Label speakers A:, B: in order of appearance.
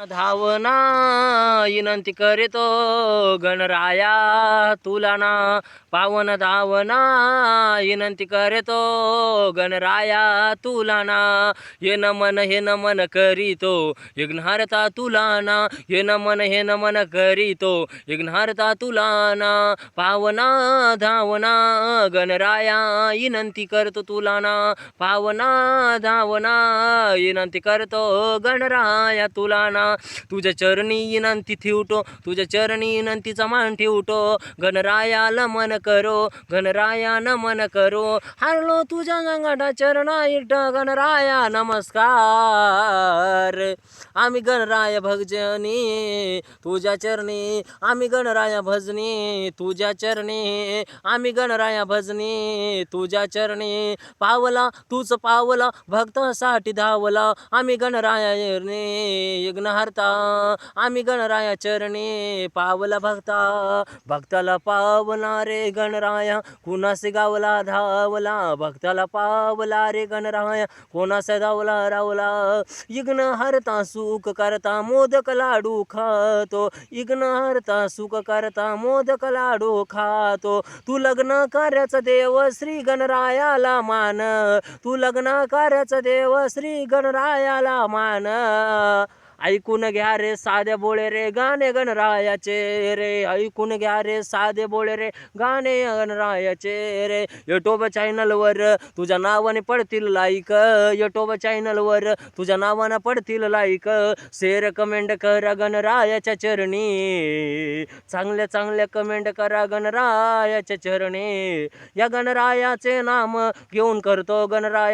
A: धावना विनंती करीतो गणराया तुला ना पावन धावना विनंती करीतो गणराया तुला ना हे नमन हे नमन करीतो यज्ञहारता तुला ना हे नमन हे नमन करीतो यज्ञहारता तुला ना पावना धावना गणराया विनंती करतो तुला ना पावना धावना विनंती करतो गणराया तुला ना तुझ्या चरणी विनंती ठेवतो तुझ्या चरणी विनंतीचा मान ठेवतो. गणरायाला मन करो गणराया नमन करो. हरलो तुझ्या गंगाटा चरणा इट गणराया नमस्कार. आम्ही गणराया भजनी तुझ्या चरणी. आम्ही गणराया भजनी तुझ्या चरणी. आम्ही गणराया भजनी तुझ्या चरणी. पावला तूच पावला भक्तासाठी धावला. आम्ही गणराया चरणी यज्ञहर्ता. आम्ही गणराया चरणी पावला भक्ता. भक्ताला पावला रे गणराया कुणासे गावला धावला? भक्ताला पावला रे गणराया कोणासे धावला रावला? यज्ञ हरता सुख करता मोदक लाडू खातो. इग्न हरता सुख करता मोदक लाडू खातो. तू लग्न कार्याचा देव श्री गणरायाला मान. तू लग्न कार्याचा देव श्री गणरायाला मान. ऐकून घ्या रे साधे बोळे रे गाणे गणरायाचे रे. ऐकून घ्या रे साधे बोळे रे गाणे गणरायाचे रे. युट्यूब चॅनलवर तुझ्या नावाने पडतील लाईक युट्यूब चॅनलवर तुझ्या नावानं पडतील लाईक शेअर कमेंट करा गणरायाच्या चरणी. चांगल्या चांगल्या कमेंट करा गणरायाच्या चरणी. या गणरायाचे नाम घेऊन करतो गणराया